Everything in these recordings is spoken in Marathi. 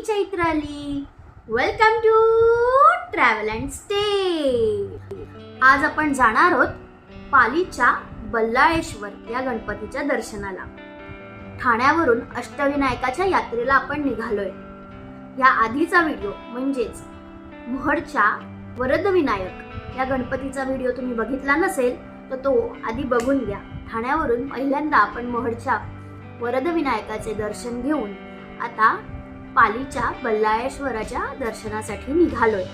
Me Chaitrali. Welcome to travel and stay आज आपण जाणार आहोत पालीच्या बल्लाळेश्वर या गणपतीच्या दर्शनाला. ठाण्यावरून अष्टविनायकाच्या यात्रेला आपण निघालोय. या आधीचा व्हिडिओ म्हणजेच मोहडच्या वरदविनायक या गणपतीचा व्हिडिओ तुम्ही बघितला नसेल तर तो आधी बघून घ्या. ठाण्यावरून पहिल्यांदा आपण मोहडच्या वरदविनायकाचे दर्शन घेऊन आता पालीच्या बल्लाळेश्वराच्या दर्शनासाठी निघालोय.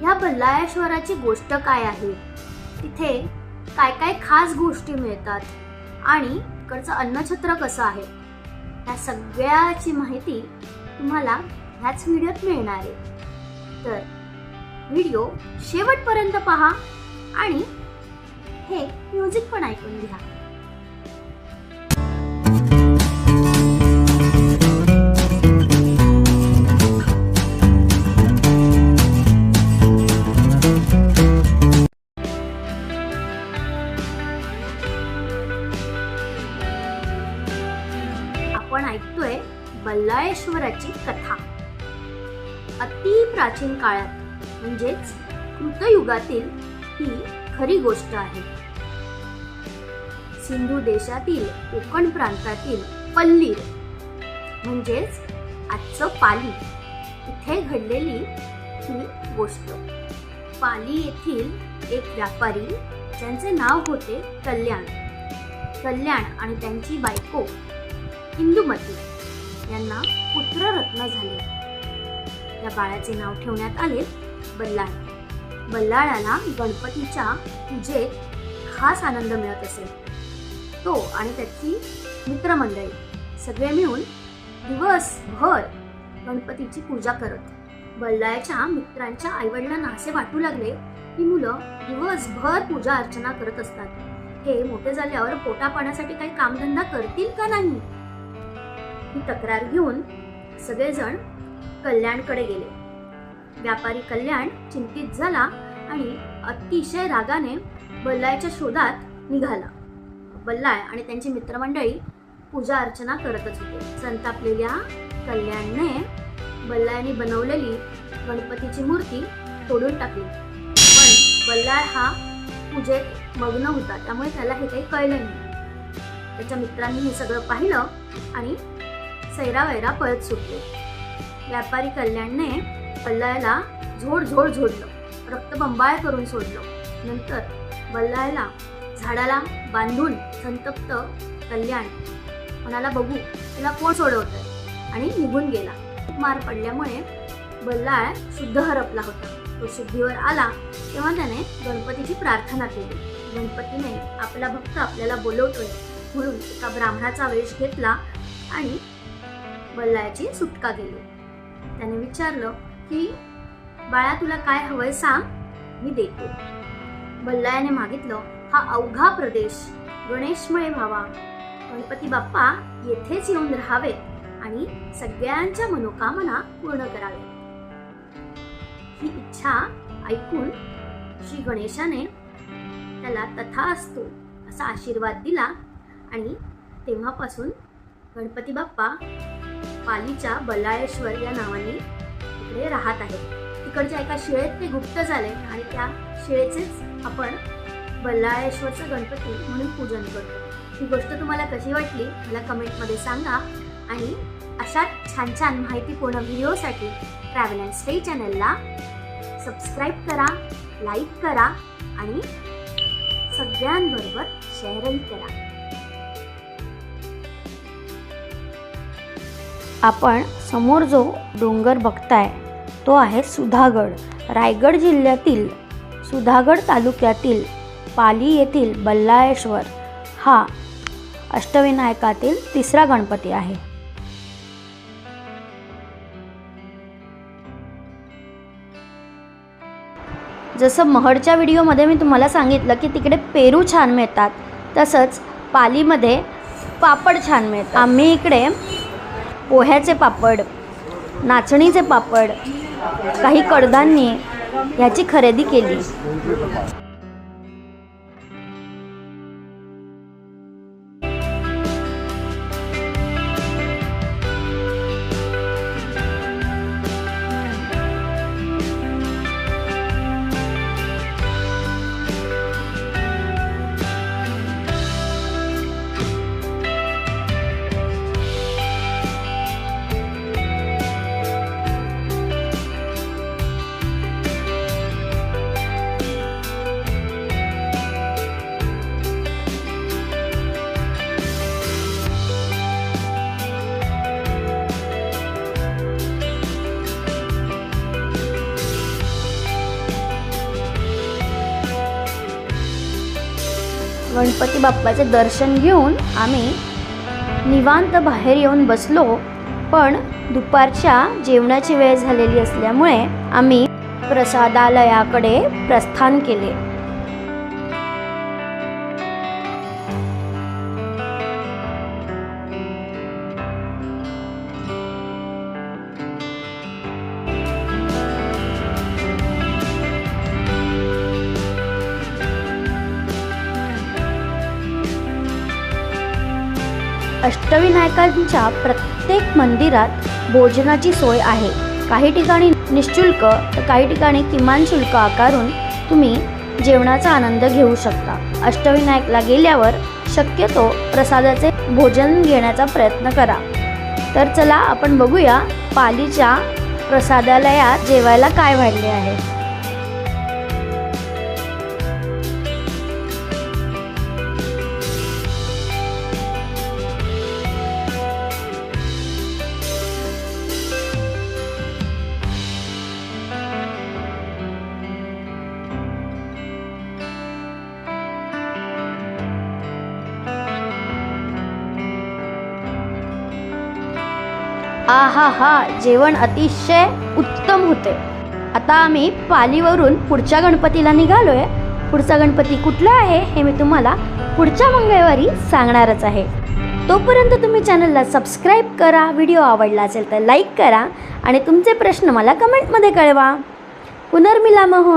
ह्या बल्लाळेश्वराची गोष्ट काय आहे? तिथे काय काय खास गोष्टी मिळतात? आणि इकडचं अन्नछत्र कसं आहे? या सगळ्याची माहिती तुम्हाला ह्याच व्हिडिओत मिळणार आहे. तर व्हिडिओ शेवटपर्यंत पहा आणि हे म्युझिक पण ऐकून घ्या. आपण ऐकतोय बल्लाळेश्वराची कथा. अति प्राचीन काळात म्हणजेच कृतयुगातील ही खरी गोष्ट आहे. सिंधू देशातील कोकण प्रांतातील पल्लीर म्हणजेच आजचं पाली इथे घडलेली ही गोष्ट. पाली येथील एक व्यापारी ज्यांचे नाव होते कल्याण. कल्याण आणि त्यांची बायको इंदुमती यांना पुत्ररत्न झाले. या बाळाचे नाव ठेवण्यात आले बल्लाळ बल्लाळाला गणपतीच्या पूजेत खास आनंद मिळत असेल. तो आणि त्याची मित्रमंडळी सगळे मिळून दिवसभर गणपतीची पूजा करत. बल्लाळच्या मित्रांच्या आईवडिलांना असे वाटू लागले की मुलं दिवसभर पूजा अर्चना करत असतात. हे मोठे झाल्यावर पोटा पाण्यासाठी काही कामधंदा करतील का नाही? ही तक्रार घेऊन सगळेजण कल्याणकडे गेले. व्यापारी कल्याण चिंतित झाला आणि अतिशय रागाने बल्लायच्या शोधात निघाला. बल्लाय आणि त्यांची मित्रमंडळी पूजा अर्चना करतच होते. संतापलेल्या कल्याणने बल्लायने बनवलेली गणपतीची मूर्ती तोडून टाकली. पण बल्लाळ हा पूजेत मग्न होता त्यामुळे त्याला हे काही कळलं नाही. त्याच्या मित्रांनी हे सगळं पाहिलं आणि सैरावैरा पळत सुटले. व्यापारी कल्याणने बल्लायला झोड झोड झोडलं. रक्तबंबाळ करून सोडलं. नंतर बल्लाळला झाडाला बांधून संतप्त कल्याण म्हणाला बघू तुला कोण सोडवतंय? आणि निघून गेला. मार पडल्यामुळे बल्लाळ शुद्ध हरपला होता. तो शुद्धीवर आला तेव्हा त्याने गणपतीची प्रार्थना केली. गणपतीने आपला भक्त आपल्याला बोलवतोय म्हणून एका ब्राह्मणाचा वेश घेतला आणि बल्लाळाची सुटका केली. त्याने विचारलं की बाळा तुला काय हवंय सांग. मी देतो. बल्लायाने मागितलं हा अवघा प्रदेश. गणेशमय व्हावा. गणपती बाप्पा येथेच येऊन राहावेत आणि सगळ्यांच्या मनोकामना पूर्ण करावेत ही इच्छा ऐकून श्री गणेशाने त्याला तथा असतो असा आशीर्वाद दिला आणि तेव्हापासून गणपती बाप्पा पालीच्या बल्लाळेश्वर या नावाने इकडे राहत आहेत तिकडच्या एका शिळेत ते गुप्त झाले आणि त्या शिळेचेच आपण बल्लाळेश्वरचं गणपती म्हणून पूजन करतो. ही गोष्ट तुम्हाला कशी वाटली? मला कमेंटमध्ये सांगा. आणि अशा छान छान माहितीपूर्ण व्हिडिओसाठी ट्रॅव्हल अँड स्टे चॅनलला सबस्क्राईब करा लाईक करा आणि सगळ्यांबरोबर शेअरही करा. आपण समोर जो डोंगर बघताय तो आहे सुधागड. रायगड जिल्ह्यातील सुधागड तालुक्यातील पाली येथील बल्लाळेश्वर. हा अष्टविनायकातील तिसरा गणपती आहे. जसं महडच्या व्हिडिओमध्ये मी तुम्हाला सांगितलं की तिकडे पेरू छान मिळतात तसंच पालीमध्ये पापड छान मिळतात. आम्ही इकडे पोह्याचे पापड नाचणीचे पापड काही कडधान्ये ह्याची खरेदी केली. गणपती बाप्पाचे दर्शन घेऊन आम्ही निवांत बाहेर येऊन बसलो पण दुपारच्या जेवणाची वेळ झालेली असल्यामुळे आम्ही प्रसादालयाकडे प्रस्थान केले. अष्टविनायकांच्या प्रत्येक मंदिरात भोजनाची सोय आहे. काही ठिकाणी निशुल्क तर काही ठिकाणी किमान शुल्क आकारून तुम्ही जेवणाचा आनंद घेऊ शकता. अष्टविनायकला गेल्यावर शक्यतो प्रसादाचे भोजन घेण्याचा प्रयत्न करा. तर चला आपण बघूया पालीच्या प्रसादालयात जेवायला काय वाढले आहे. आहा हा जेवण अतिशय उत्तम होते. आता आम्ही पालीवरून पुढच्या गणपतीला निघालोय. पुढचा गणपती कुठला आहे हे मी तुम्हाला पुढच्या मंगळवारी सांगणारच आहे. तोपर्यंत तुम्ही चॅनलला सबस्क्राईब करा व्हिडिओ आवडला असेल तर लाईक करा आणि तुमचे प्रश्न मला कमेंटमध्ये कळवा. पुनर्मिलामह